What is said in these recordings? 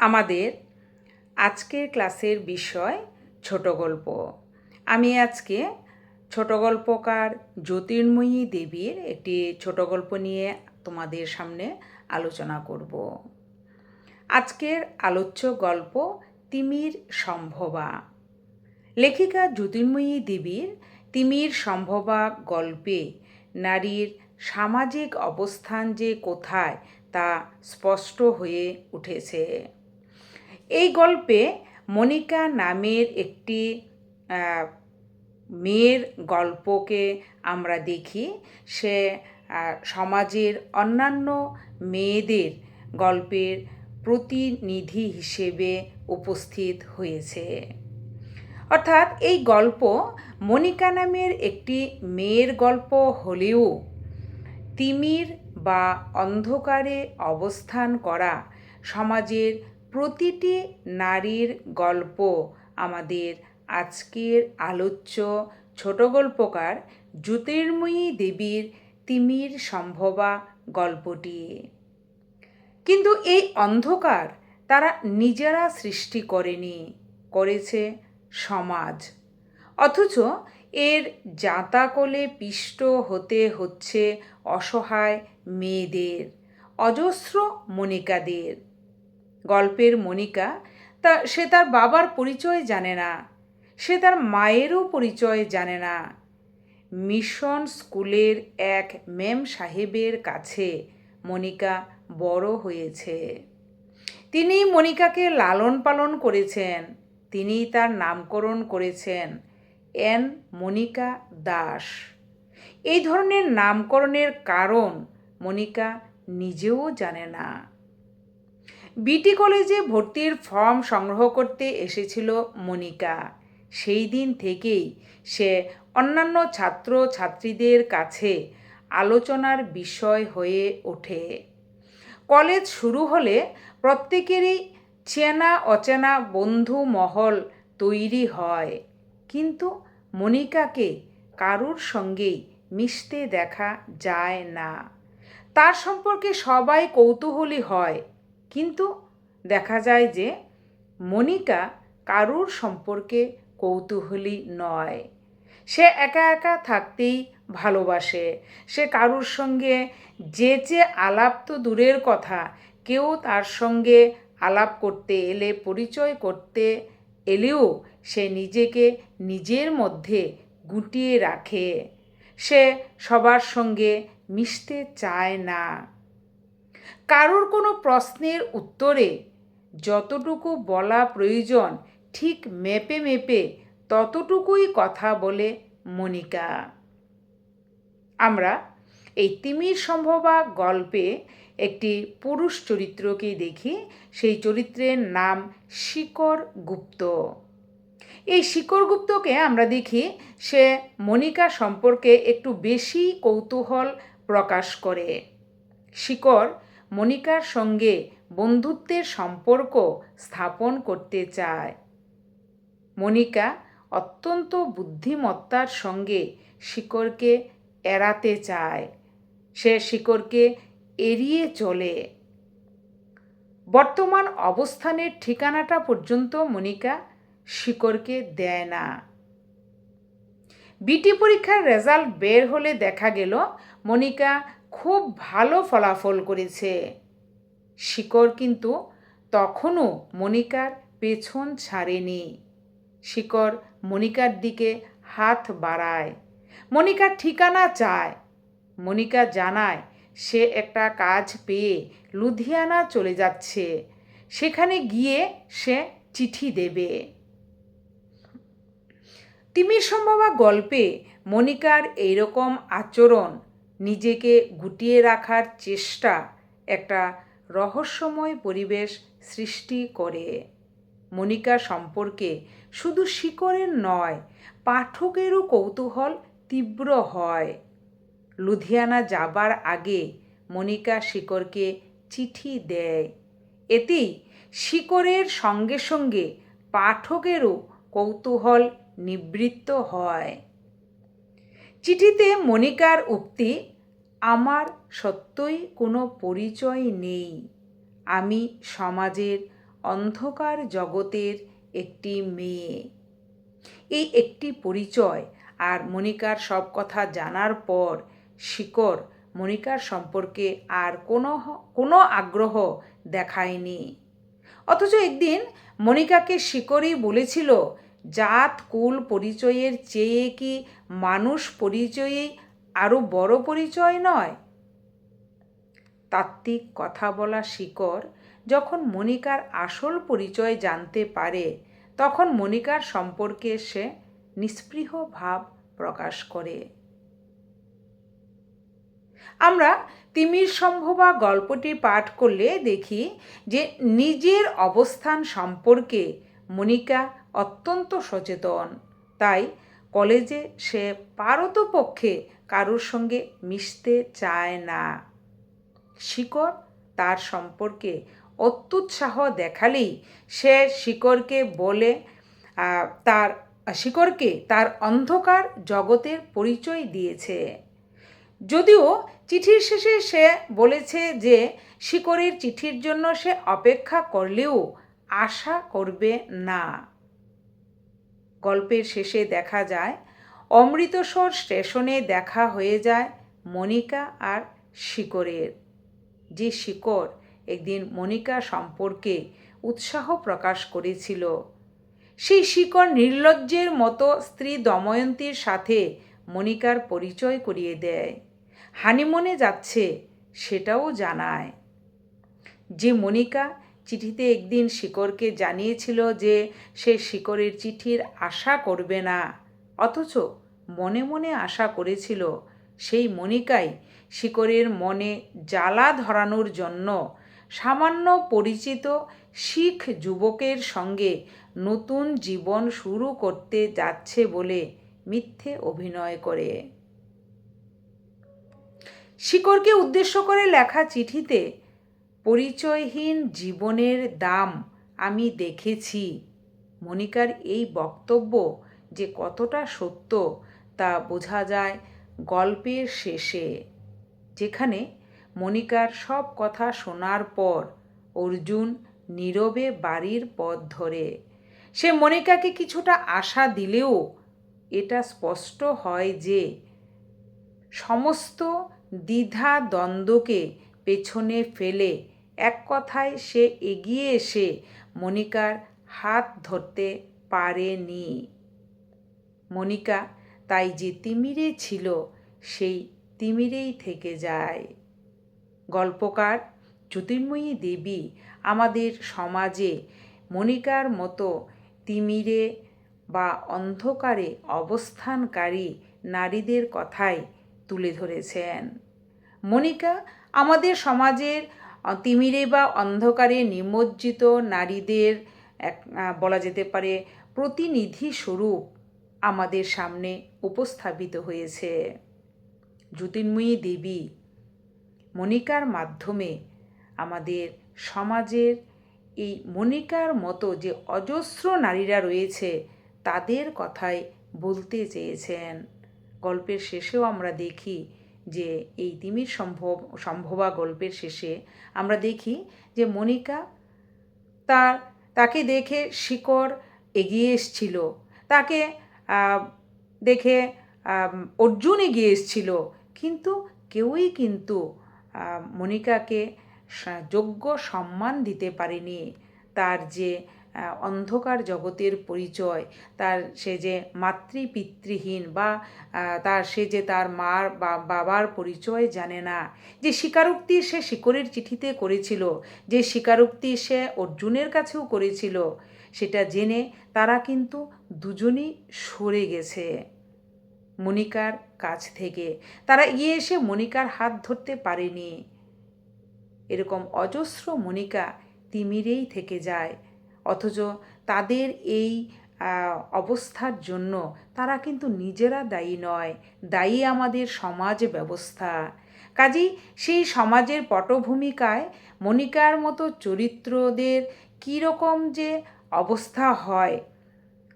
আমাদের আজকের ক্লাসের বিষয় ছোট গল্প। আমি আজকে ছোট গল্পকার জ্যোতির্ময়ী দেবীর একটি ছোট গল্প নিয়ে তোমাদের সামনে আলোচনা করব। আজকের আলোচ্য গল্প তিমির সম্ভবা। লেখিকা জ্যোতির্ময়ী দেবীর তিমির সম্ভবা গল্পে নারীর সামাজিক অবস্থান যে কোথায় তা স্পষ্ট হয়ে উঠেছে। এই গল্পে মনিকা নামের একটি মেয়ের গল্পকে আমরা দেখি। সে সমাজের অন্যান্য মেয়েদের গল্পের প্রতিনিধি হিসেবে উপস্থিত হয়েছে। অর্থাৎ এই গল্প মনিকা নামের একটি মেয়ের গল্প হলেও তিমির বা অন্ধকারে অবস্থান করা সমাজের প্রতিটি নারীর গল্প আমাদের আজকের আলোচ্য ছোট গল্পকার জ্যোতির্ময়ী দেবীর তিমির সম্ভবা গল্পটি। কিন্তু এই অন্ধকার তারা নিজেরা সৃষ্টি করেনি, করেছে সমাজ। অথচ এর জাঁতাকলে পিষ্ট হতে হচ্ছে অসহায় মেয়েদের, অজস্র মনিকাদের গল্পের মনিকা তা সে তার বাবার পরিচয় জানে না। সে তার মায়েরও পরিচয় জানে না। মিশন স্কুলের এক ম্যাম সাহেবের কাছে মনিকা বড় হয়েছে। তিনি মনিকাকে লালন পালন করেছেন। তিনি তার নামকরণ করেছেন এন মনিকা দাস। এই ধরনের নামকরণের কারণ মনিকা নিজেও জানে না। বিটি কলেজে ভর্তির ফর্ম সংগ্রহ করতে এসেছিল মনিকা। সেই দিন থেকেই সে অন্যান্য ছাত্র ছাত্রীদের কাছে আলোচনার বিষয় হয়ে ওঠে। কলেজ শুরু হলে প্রত্যেকেরই চেনা অচেনা বন্ধু মহল তৈরি হয়। কিন্তু মনিকাকে কারুর সঙ্গেই মিশতে দেখা যায় না। তার সম্পর্কে সবাই কৌতূহলী হয়। কিন্তু দেখা যায় যে মনিকা কারুর সম্পর্কে কৌতূহলী নয়। সে একা একা থাকতেই ভালোবাসে। সে কারুর সঙ্গে যে যে আলাপ তো দূরের কথা, কেউ তার সঙ্গে আলাপ করতে এলে, পরিচয় করতে এলেও সে নিজেকে নিজের মধ্যে গুটিয়ে রাখে। সে সবার সঙ্গে মিশতে চায় না। কারোর কোনো প্রশ্নের উত্তরে যতটুকু বলা প্রয়োজন, ঠিক মেপে মেপে ততটুকুই কথা বলে মনিকা। আমরা এই তিমির সম্ভবা গল্পে একটি পুরুষ চরিত্রকে দেখি, সেই চরিত্রের নাম শিকর গুপ্ত। এই শিকর গুপ্তকে আমরা দেখি, সে মনিকা সম্পর্কে একটু বেশি কৌতূহল প্রকাশ করে। শিকর মনিকার সঙ্গে বন্ধুত্বের সম্পর্ক স্থাপন করতে চায়। মনিকা অত্যন্ত বুদ্ধিমত্তার সঙ্গে শিকড়কে এড়াতে চায়। সে শিকড়কে এড়িয়ে চলে। বর্তমান অবস্থানের ঠিকানাটা পর্যন্ত মনিকা শিকড়কে দেয় না। বিটি পরীক্ষার রেজাল্ট বের হলে দেখা গেল, মনিকা খুব ভালো ফলাফল করেছে। শিকড় কিন্তু তখনও মনিকার পেছন ছাড়েনি। শিকড় মনিকার দিকে হাত বাড়ায়। মনিকার ঠিকানা চায়। মনিকা জানায়, সে একটা কাজ পেয়ে লুধিয়ানা চলে যাচ্ছে। সেখানে গিয়ে সে চিঠি দেবে। তিমির সম্ভবা গল্পে মনিকার এইরকম আচরণ নিজেকে গুটিয়ে রাখার চেষ্টা একটা রহস্যময় পরিবেশ সৃষ্টি করে। মনিকা সম্পর্কে শুধু শিকরের নয়, পাঠকেরও কৌতূহল তীব্র হয়। লুধিয়ানা যাবার আগে মনিকা শিকরকে চিঠি দেয়। এতেই শিকরের সঙ্গে সঙ্গে পাঠকেরও কৌতূহল নিবৃত্ত হয়। চিঠিতে মনিকার উক্তি, আমার সত্যই কোনো পরিচয় নেই। আমি সমাজের অন্ধকার জগতের একটি মেয়ে। এই একটি পরিচয় আর মনিকার সব কথা জানার পর শিকর মনিকার সম্পর্কে আর কোনো কোনো আগ্রহ দেখায়নি। অথচ একদিন মনিকাকে শিকরই বলেছিল, জাত, কুল, পরিচয়ের চেয়ে কি মানুষ পরিচয়েই আরও বড় পরিচয় নয়। তাত্ত্বিক কথা বলা শিকর যখন মনিকার আসল পরিচয় জানতে পারে, তখন মনিকার সম্পর্কে সে নিস্পৃহ ভাব প্রকাশ করে। আমরা তিমির সম্ভবা গল্পটি পাঠ করলে দেখি যে নিজের অবস্থান সম্পর্কে মনিকা অত্যন্ত সচেতন। তাই কলেজে সে পারতপক্ষে কারোর সঙ্গে মিশতে চায় না। শিকড় তার সম্পর্কে অত্যুৎসাহ দেখালেই সে শিকড়কে বলে তার, শিকড়কে তার অন্ধকার জগতের পরিচয় দিয়েছে। যদিও চিঠির শেষে সে বলেছে যে শিকড়ের চিঠির জন্য সে অপেক্ষা করলেও আশা করবে না। গল্পের শেষে দেখা যায়, অমৃতসর স্টেশনে দেখা হয়ে যায় মনিকা আর শিকরের যে শিকড় একদিন মনিকা সম্পর্কে উৎসাহ প্রকাশ করেছিল। সেই শিকর নির্লজ্জের মতো স্ত্রী দময়ন্তীর সাথে মনিকার পরিচয় করিয়ে দেয়। হানিমনে যাচ্ছে সেটাও জানায় যে মনিকা চিঠিতে একদিন শিকড়কে জানিয়েছিল যে সে শিকড়ের চিঠির আশা করবে না। অথচ মনে মনে আশা করেছিল, সেই মনিকাই শিকড়ের মনে জ্বালা ধরানোর জন্য সামান্য পরিচিত শিখ যুবকের সঙ্গে নতুন জীবন শুরু করতে যাচ্ছে বলে মিথ্যে অভিনয় করে। শিকড়কে উদ্দেশ্য করে লেখা চিঠিতে পরিচয়হীন জীবনের দাম আমি দেখেছি। মনিকার এই বক্তব্য যে কতটা সত্য তা বোঝা যায় গল্পের শেষে, যেখানে মনিকার সব কথা শোনার পর অর্জুন নীরবে বাড়ির পথ ধরে। সে মনিকাকে কিছুটা আশা দিলেও এটা স্পষ্ট হয় যে সমস্ত দ্বিধা দ্বন্দ্বকে পেছনে ফেলে এক কথায় সে এগিয়ে এসে মনিকার হাত ধরতে পারেনি। মনিকা তাই যে তিমিরে ছিল, সেই তিমিরেই থেকে যায়। গল্পকার জ্যোতির্ময়ী দেবী আমাদের সমাজে মনিকার মতো তিমিরে বা অন্ধকারে অবস্থানকারী নারীদের কথাই তুলে ধরেছেন। মনিকা আমাদের সমাজের তিমিরে বা অন্ধকারে নিমজ্জিত নারীদের এক বলা যেতে পারে, প্রতিনিধি স্বরূপ আমাদের সামনে উপস্থাপিত হয়েছে। জ্যোতির্ময়ী দেবী মনিকার মাধ্যমে আমাদের সমাজের এই মনিকার মতো যে অজস্র নারীরা রয়েছে, তাদের কথাই বলতে চেয়েছেন। গল্পের শেষেও আমরা দেখি যে এই তিমির সম্ভব, সম্ভবা গল্পের শেষে আমরা দেখি যে মনিকা তার, তাকে দেখে শিকড় এগিয়ে এসছিল। তাকে দেখে অর্জুন এগিয়ে এসছিল। কিন্তু কেউই কিন্তু মনিকাকে যোগ্য সম্মান দিতে পারেনি। তার যে অন্ধকার জগতের পরিচয়। তার সে যে মাতৃপিতৃহীন বা তার সে যে তার মার বা বাবার পরিচয় জানে না। যে স্বীকারোক্তি সে শিকরের চিঠিতে করেছিল, যে স্বীকারোক্তি সে অর্জুনের কাছেও করেছিল, সেটা জেনে তারা কিন্তু দুজনই সরে গেছে মনিকার কাছ থেকে। তারা গিয়ে এসে মনিকার হাত ধরতে পারেনি। এরকম অজস্র মনিকা তিমিরেই থেকে যায়। অথচ তাদের এই অবস্থার জন্য তারা কিন্তু নিজেরা দায়ী নয়। দায়ী আমাদের সমাজ ব্যবস্থা। কাজেই সেই সমাজের পটভূমিকায় মনিকার মতো চরিত্রদের কীরকম যে অবস্থা হয়,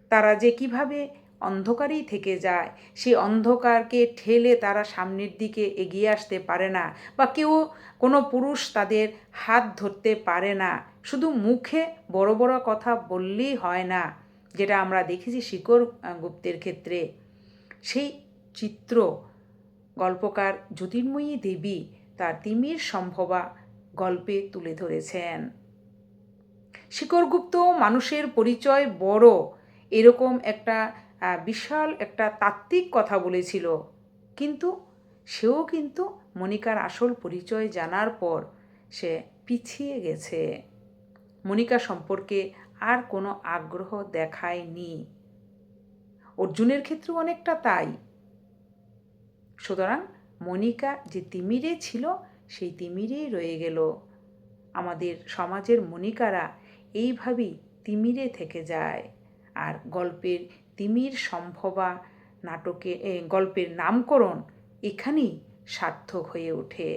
তারা যে কীভাবে অন্ধকারেই থেকে যায়। সেই অন্ধকারকে ঠেলে তারা সামনের দিকে এগিয়ে আসতে পারে না বা কেউ কোনো পুরুষ তাদের হাত ধরতে পারে না। শুধু মুখে বড় বড় কথা বললেই হয় না, যেটা আমরা দেখেছি শিকর গুপ্তের ক্ষেত্রে। সেই চিত্র গল্পকার জ্যোতির্ময়ী দেবী তার তিমির সম্ভবা গল্পে তুলে ধরেছেন। শিকরগুপ্ত মানুষের পরিচয় বড়। এরকম একটা বিশাল একটা তাত্ত্বিক কথা বলেছিল। কিন্তু সেও কিন্তু মনিকার আসল পরিচয় জানার পর সে পিছিয়ে গেছে। মনিকা সম্পর্কে আর কোনো আগ্রহ দেখায়নি। অর্জুনের ক্ষেত্রেও অনেকটা তাই। সুতরাং মনিকা যে তিমিরে ছিল, সেই তিমিরেই রয়ে গেল। আমাদের সমাজের মনিকারা এইভাবেই তিমিরে থেকে যায়। আর গল্পের তিমির সম্ভবা নাটকে গল্পের নামকরণ এখানেই সার্থক হয়ে ওঠে।